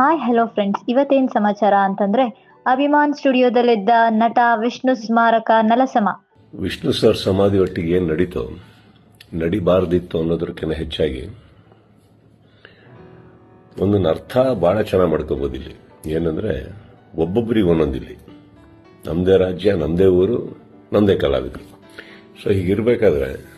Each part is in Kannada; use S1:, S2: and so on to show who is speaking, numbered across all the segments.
S1: ಹಾಯ್ ಹಲೋ ಫ್ರೆಂಡ್ಸ್ ಇವತ್ತೇನ್ ಸಮಾಚಾರ ಅಂತಂದ್ರೆ ಅಭಿಮಾನ್ ಸ್ಟುಡಿಯೋದಲ್ಲಿದ್ದ ನಟ ವಿಷ್ಣು ಸ್ಮಾರಕ ನಲಸಮ.
S2: ವಿಷ್ಣು ಸರ್ ಸಮಾಧಿ ಒಟ್ಟಿಗೆ ಏನು ನಡೀತೋ, ನಡಿಬಾರ್ದಿತ್ತು ಅನ್ನೋದಕ್ಕಿಂತ ಹೆಚ್ಚಾಗಿ. ಒಂದೊಂದು ಅರ್ಥ ಭಾಳ ಚೆನ್ನಾಗಿ ಮಾಡ್ಕೋಬೋದು ಇಲ್ಲಿ. ಏನಂದ್ರೆ ಒಬ್ಬೊಬ್ಬರಿಗೆ ಒಂದೊಂದಿಲ್ಲಿ. ನಮ್ಮದೇ ರಾಜ್ಯ ನಮ್ಮದೇ ಊರು ನಮ್ಮದೇ ಕಲಾವಿದರು. ಸೊ ಹೀಗಿರ್ಬೇಕಾದ್ರೆ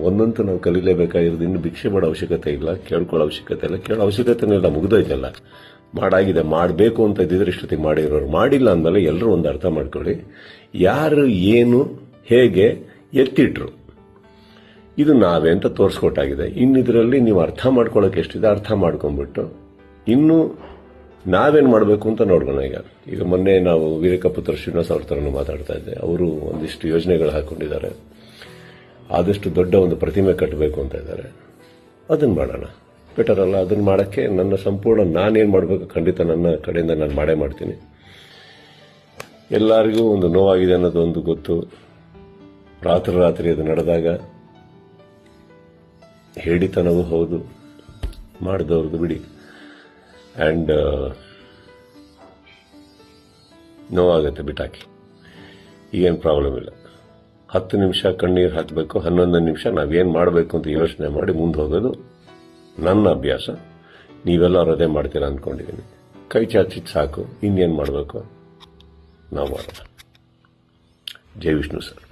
S2: ಒಂದಂತೂ ನಾವು ಕಲೀಲೇಬೇಕಾಗಿರೋದು ಇನ್ನು ಭಿಕ್ಷೆ ಮಾಡೋ ಅವಶ್ಯಕತೆ ಇಲ್ಲ, ಕೇಳ್ಕೊಳ್ಳೋ ಅವಶ್ಯಕತೆ ಇಲ್ಲ. ಕೇಳೋ ಅವಶ್ಯಕತೆನೇ ಇಲ್ಲ, ಮುಗಿದೋಯ್ತಲ್ಲ. ಮಾಡಾಗಿದೆ, ಮಾಡಬೇಕು ಅಂತ ಇದ್ದಿದ್ರೆ ಇಷ್ಟೊತ್ತಿಗೆ ಮಾಡಿರೋರು. ಮಾಡಿಲ್ಲ ಅಂದಮೇಲೆ ಎಲ್ಲರೂ ಒಂದು ಅರ್ಥ ಮಾಡ್ಕೊಳ್ಳಿ. ಯಾರು, ಏನು, ಹೇಗೆ ಎತ್ತಿಟ್ರು. ಇದು ನಾವೇ ಅಂತ ತೋರಿಸ್ಕೊಟ್ಟಾಗಿದೆ. ಇನ್ನು ಇದರಲ್ಲಿ ನೀವು ಅರ್ಥ ಮಾಡ್ಕೊಳ್ಳೋಕೆ ಎಷ್ಟಿದೆ ಅರ್ಥ ಮಾಡ್ಕೊಂಡ್ಬಿಟ್ಟು ಇನ್ನು ನಾವೇನು ಮಾಡಬೇಕು ಅಂತ ನೋಡೋಣ ಈಗ. ಈಗ ಮೊನ್ನೆ ನಾವು ವೀರಕಪುತ್ರ ಶ್ರೀನಿವಾಸ್ ಅವ್ರ ಥರನೂ ಮಾತಾಡ್ತಾ ಇದ್ದೆ. ಅವರು ಒಂದಿಷ್ಟು ಯೋಜನೆಗಳು ಹಾಕೊಂಡಿದ್ದಾರೆ. ಆದಷ್ಟು ದೊಡ್ಡ ಒಂದು ಪ್ರತಿಮೆ ಕಟ್ಟಬೇಕು ಅಂತ ಇದ್ದಾರೆ. ಅದನ್ನು ಮಾಡೋಣ. ಬೆಟರ್ ಅಲ್ಲ ಅದನ್ನು ಮಾಡೋಕ್ಕೆ ನನ್ನ ಸಂಪೂರ್ಣ ನಾನೇನು ಮಾಡಬೇಕು ಖಂಡಿತ ನನ್ನ ಕಡೆಯಿಂದ ನಾನು ಮಾಡೇ ಮಾಡ್ತೀನಿ. ಎಲ್ಲರಿಗೂ ಒಂದು ನೋವಾಗಿದೆ ಅನ್ನೋದು ಒಂದು ಗೊತ್ತು. ರಾತ್ರಿ ರಾತ್ರಿ ಅದು ನಡೆದಾಗ ಹೇಳಿತನವೂ ಹೌದು, ಮಾಡಿದವ್ರದ್ದು ಬಿಡಿ. ಆ್ಯಂಡ್ ನೋವಾಗುತ್ತೆ ಬಿಟ್ಟಾಕಿ ಈಗೇನು ಪ್ರಾಬ್ಲಮ್ ಇಲ್ಲ. ಹತ್ತು ನಿಮಿಷ ಕಣ್ಣೀರು ಹಾಕಬೇಕು, ಹನ್ನೊಂದು ನಿಮಿಷ ನಾವೇನು ಮಾಡಬೇಕು ಅಂತ ಯೋಚನೆ ಮಾಡಿ ಮುಂದೆ ಹೋಗೋದು ನನ್ನ ಅಭ್ಯಾಸ. ನೀವೆಲ್ಲ ಅದೇ ಮಾಡ್ತೀರಾ ಅಂದ್ಕೊಂಡಿದ್ದೀನಿ ಕೈ ಚಾಚಿದ್ ಸಾಕು, ಇನ್ನೇನು ಮಾಡಬೇಕು? ನಾವು ಮಾಡೋಣ. ಜೈ ವಿಷ್ಣು ಸರ್.